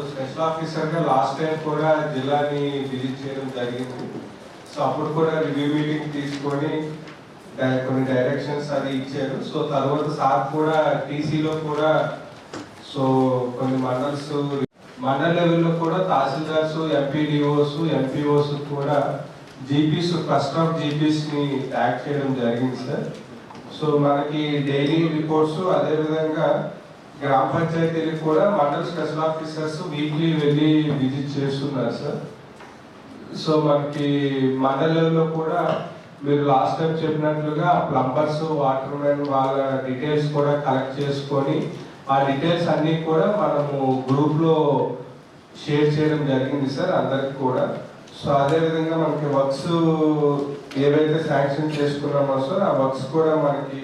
Special ఆఫీసర్గా last time కూడా జిల్లాని విజిట్ చేయడం జరిగింది. సో అప్పుడు కూడా రివ్యూ మీటింగ్ తీసుకొని డై- కొన్ని డైరెక్షన్స్ అది ఇచ్చారు. సో తర్వాత సార్ కూడా టీసీలో కూడా సో కొన్ని మండల్స్ మండల్ లెవెల్లో కూడా తహసీల్దార్స్ ఎంపీడీఓస్ ఎంపీఓస్ కూడా జీపీస్ ఫస్ట్ ఆఫ్ జీపీస్ని యాక్ట్ చేయడం జరిగింది సార్. సో మనకి డైలీ రిపోర్ట్స్ అదేవిధంగా గ్రామ పంచాయతీలకు కూడా మండల్ స్పెషల్ ఆఫీసర్స్ వీక్లీ వెళ్ళి విజిట్ చేస్తున్నారు సార్. సో మనకి మండలంలో కూడా మీరు లాస్ట్ టైం చెప్పినట్లుగా ప్లంబర్స్ వాటర్ మ్యాన్ వాళ్ళ డీటెయిల్స్ కూడా కలెక్ట్ చేసుకొని ఆ డీటెయిల్స్ అన్నీ కూడా మనము గ్రూప్లో షేర్ చేయడం జరిగింది సార్ అందరికి కూడా. సో అదే విధంగా మనకి వర్క్స్ ఏవైతే శాంక్షన్ చేసుకున్నామో సార్ ఆ వర్క్స్ కూడా మనకి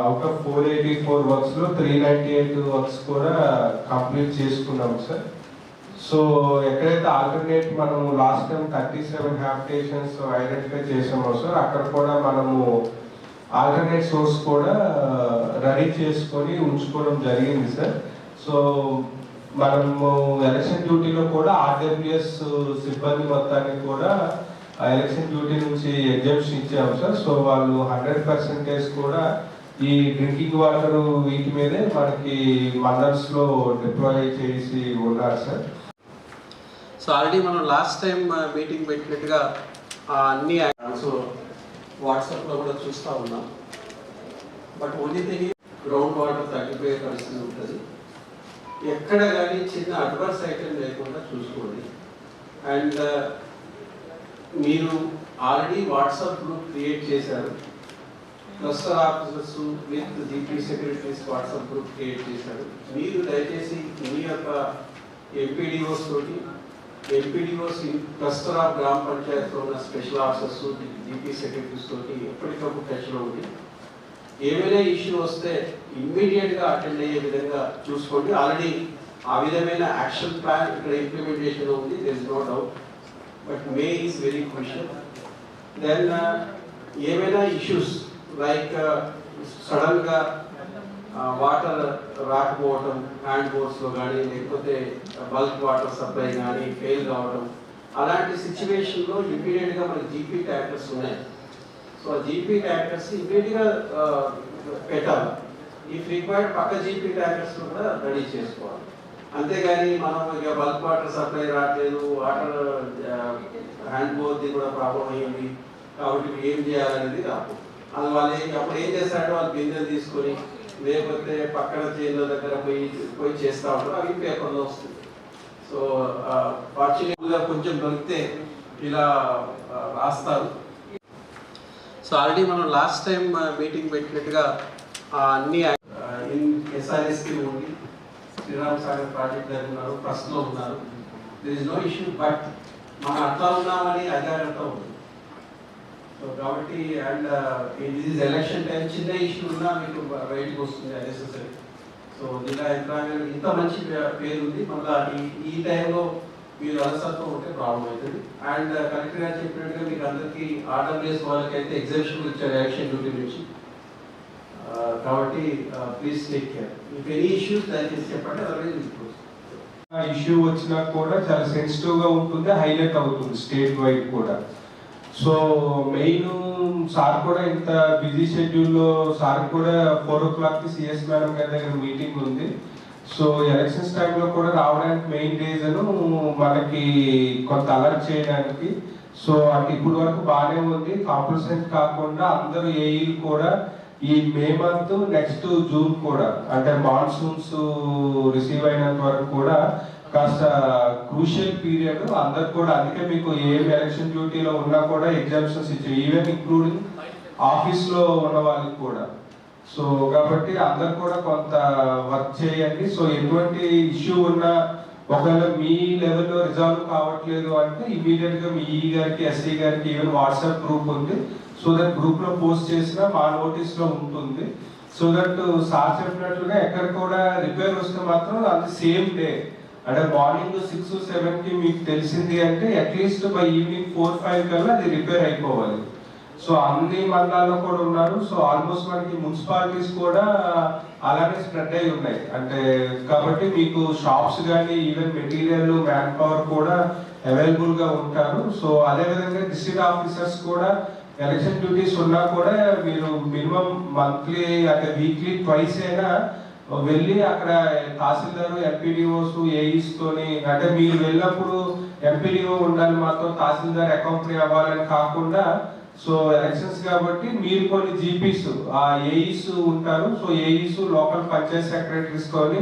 out of four eighty four వర్క్స్లో three ninety eight works కూడా కంప్లీట్ చేసుకున్నాం సార్ సో ఎక్కడైతే ఆల్టర్నేట్ మనం last time thirty seven habitations identify చేసామో సార్ అక్కడ కూడా మనము ఆల్టర్నేట్ సోర్స్ కూడా రెడీ చేసుకొని ఉంచుకోవడం జరిగింది సార్ సో మనము ఎలక్షన్ డ్యూటీలో కూడా ఆర్డబ్ల్యూఎస్ సిబ్బంది మొత్తానికి కూడా ఆ ఎలక్షన్ డ్యూటీ నుంచి ఎగ్జామ్షన్ ఇచ్చాము సార్. సో వాళ్ళు హండ్రెడ్ పర్సెంటేజ్ కూడా ఈ డ్రింకింగ్ వాటర్ వీటి మీదే మనకి మదర్స్లో డిప్లాయ్ చేసి ఉన్నారు సార్. సో ఆల్రెడీ మనం లాస్ట్ టైం మీటింగ్ పెట్టినట్టుగా ఆ అన్ని సో వాట్సాప్లో కూడా చూస్తూ ఉన్నాం. But only thing ground water తగ్గిపోయే పరిస్థితి ఉంటుంది. ఎక్కడ కానీ చిన్న అడ్వర్స్ ఐటమ్ లేకుండా చూసుకోండి. అండ్ మీరు ఆల్రెడీ వాట్సాప్ గ్రూప్ క్రియేట్ చేశారు. Cluster officers with GP secretaries WhatsApp group create చేశారు. మీరు దయచేసి మీ యొక్క ఎంపీడీఓస్ తోటి ఎంపీడీఓస్ క్లస్టర్ ఆఫ్ గ్రామ పంచాయతీలో ఉన్న స్పెషల్ ఆఫీసర్స్ జీపీ సెక్రటరీస్ తోటి ఎప్పటికప్పుడు టచ్లో ఉంది ఏమైనా ఇష్యూ వస్తే ఇమ్మీడియట్గా అటెండ్ అయ్యే విధంగా చూసుకోండి. ఆల్రెడీ ఆ విధమైన యాక్షన్ ప్లాన్ ఇక్కడ ఇంప్లిమెంటేషన్ ఉంది. There is no doubt but May is very crucial then ఏమైనా ఇష్యూస్ లైక్ సడన్గా వాటర్ రాకపోవటం హ్యాండ్ బోర్డ్స్లో కానీ లేకపోతే బల్క్ వాటర్ సప్లై కానీ ఫెయిల్ కావడం అలాంటి సిచ్యువేషన్లో ఇమీడియట్గా మన మనకి జీపీ ట్యాక్టర్స్ ఉన్నాయి. సో ఆ జీపీ ట్యాక్టర్స్ ఇమీడియట్గా పెట్టాలి. ఈ రిక్వైర్డ్ పక్క జీపీ ట్యాక్టర్స్ కూడా రెడీ చేసుకోవాలి. అంతేగాని మనం ఇక బల్క్ వాటర్ సప్లై రావట్లేదు వాటర్ కూడా ప్రాబ్లం అయ్యింది. కాబట్టి ఏం చేయాలనేది రాదు. అది వాళ్ళు అప్పుడు ఏం చేస్తారంటే వాళ్ళు గింజలు తీసుకొని లేకపోతే పక్కన చేనుల దగ్గర పోయి పోయి చేస్తూ ఉంటారు. అవి పేపర్లో వస్తుంది. సో ఫార్చునేట్గా కొంచెం దొరికితే ఇలా రాస్తారు. సో ఆల్రెడీ మనం లాస్ట్ టైం మీటింగ్ పెట్టినట్టుగా అన్ని ఎస్ఆర్ఎస్కి ఉంది శ్రీరామ్ సాగర్ ప్రాజెక్ట్ దగ్గర ఉన్నారు ప్రస్తుతం ఉన్నారు. There is no issue but మనం అట్లా ఉన్నామని అజాగ్రత్త ఉంది. సో కాబట్టి అండ్ ఇది ఎలక్షన్ టైం చిన్న ఇష్యూ ఉన్నా మీకు బయటకు వస్తుంది అన్నెసెసరీ సో జిల్లా యంత్రాంగం ఇంత మంచి పేరు ఉంది. మళ్ళీ ఈ ఈ టైంలో మీరు అలసత్వం ఉంటే ప్రాబ్లం అవుతుంది అండ్ uh, కలెక్టర్ గారు చెప్పినట్టుగా మీకు అందరికీ ఆర్డర్ ఆర్డబ్ల్యూఎస్ వాళ్ళకైతే ఎగ్జామ్షన్ ఇచ్చారు ఎలక్షన్ డ్యూటీ నుంచి. Uh, కాబట్టి ప్లీజ్ టేక్ కేర్ మీకు ఎనీ ఇష్యూస్ దయచేసి చెప్పండి అదర్వైజ్ ఆ ఇష్యూ వచ్చినా కూడా చాలా సెన్సిటివ్గా ఉంటుంది హైలైట్ అవుతుంది స్టేట్ వైడ్ కూడా. సో మెయిన్ సార్ కూడా ఇంత బిజీ షెడ్యూల్లో సార్ కూడా ఫోర్ ఓ క్లాక్కి సిఎస్ మేడం గారి దగ్గర మీటింగ్ ఉంది. సో ఎలక్షన్స్ టైంలో కూడా రావడానికి మెయిన్ రీజను మనకి కొంత అలర్ట్ చేయడానికి. సో అంటే ఇప్పుడు వరకు బాగానే ఉంది. కాంపల్సెంట్ కాకుండా అందరూ ఏఈలు కూడా ఈ మే మంత్ నెక్స్ట్ జూన్ కూడా అంటే మాన్సూన్స్ రిసీవ్ అయినంత వరకు కూడా కాస్త క్రూషియల్ పీరియడ్ అందరు కూడా అందుకే మీకు ఏ ఎలక్షన్ డ్యూటీలో ఉన్నా కూడా ఎగ్జామ్షన్స్ ఇచ్చాయి ఈవెన్ ఇంక్లూడింగ్ ఆఫీస్లో ఉన్న వాళ్ళకి కూడా. సో కాబట్టి అందరు కూడా కొంత వర్క్ చేయండి. సో ఎటువంటి ఇష్యూ ఉన్నా ఒకవేళ మీ లెవెల్లో రిజాల్వ్ కావట్లేదు అంటే ఇమీడియట్గా మీ ఈ గారికి ఎస్సీ గారికి ఈవెన్ వాట్సాప్ గ్రూప్ ఉంది. సో దట్ గ్రూప్లో పోస్ట్ చేసినా మా నోటీస్లో ఉంటుంది. సో దట్ సార్ చెప్పినట్లుగా ఎక్కడ కూడా రిపేర్ వస్తే మాత్రం అది సేమ్ డే అంటే మార్నింగ్ సిక్స్ సెవెన్కి మీకు తెలిసింది అంటే at least by evening four five కల్లా అది రిపేర్ అయిపోవాలి. సో అన్ని మండలాల్లో కూడా ఉన్నారు. సో ఆల్మోస్ట్ మనకి మున్సిపాలిటీస్ కూడా అలానే స్ప్రెడ్ అయి ఉన్నాయి. అంటే కాబట్టి మీకు షాప్స్ కానీ ఈవెన్ మెటీరియల్ మ్యాన్ పవర్ కూడా అవైలబుల్గా ఉంటారు. సో అదే విధంగా డిస్ట్రిక్ట్ ఆఫీసర్స్ కూడా ఎలక్షన్ డ్యూటీస్ ఉన్నా కూడా మీరు మినిమం మంత్లీ అంటే వీక్లీ ట్వైస్ అయినా వెళ్ళి అక్కడ తహసీల్దార్ ఎంపీడీఓస్ ఏఈస్ తోని అంటే మీరు వెళ్ళినప్పుడు ఎంపీడీఓ ఉండాలి మాతో తహసీల్దార్ అకౌంట్ అవ్వాలని కాకుండా సో ఎలక్షన్స్ కాబట్టి మీరు కొన్ని జీపీస్ ఆ ఏఈస్ ఉంటారు. So AEs local panchayat secretaries కొని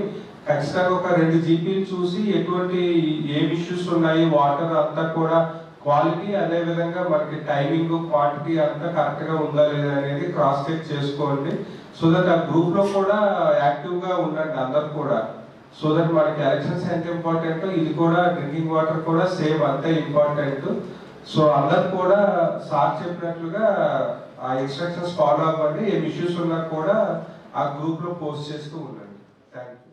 ఖచ్చితంగా ఒక రెండు జీపీలు చూసి ఎటువంటి ఏం ఇష్యూస్ ఉన్నాయి వాటర్ అంతా కూడా క్వాలిటీ అదే విధంగా మనకి టైమింగ్ క్వాంటిటీ అంతా కరెక్ట్గా ఉందా లేదా అనేది క్రాస్ చెక్ చేసుకోండి. సో దట్ ఆ గ్రూప్లో కూడా యాక్టివ్గా ఉండండి అందరు కూడా. సో దట్ మనకి ఎలక్షన్స్ ఎంత ఇంపార్టెంట్ ఇది కూడా డ్రింకింగ్ వాటర్ కూడా సేమ్ అంతే ఇంపార్టెంట్ సో అందరు కూడా సార్ చెప్పినట్లుగా ఆ ఇన్స్ట్రక్షన్స్ ఫాలో అవ్వండి. ఏం ఇష్యూస్ ఉన్నా కూడా ఆ గ్రూప్లో పోస్ట్ చేస్తూ ఉండండి. Thank you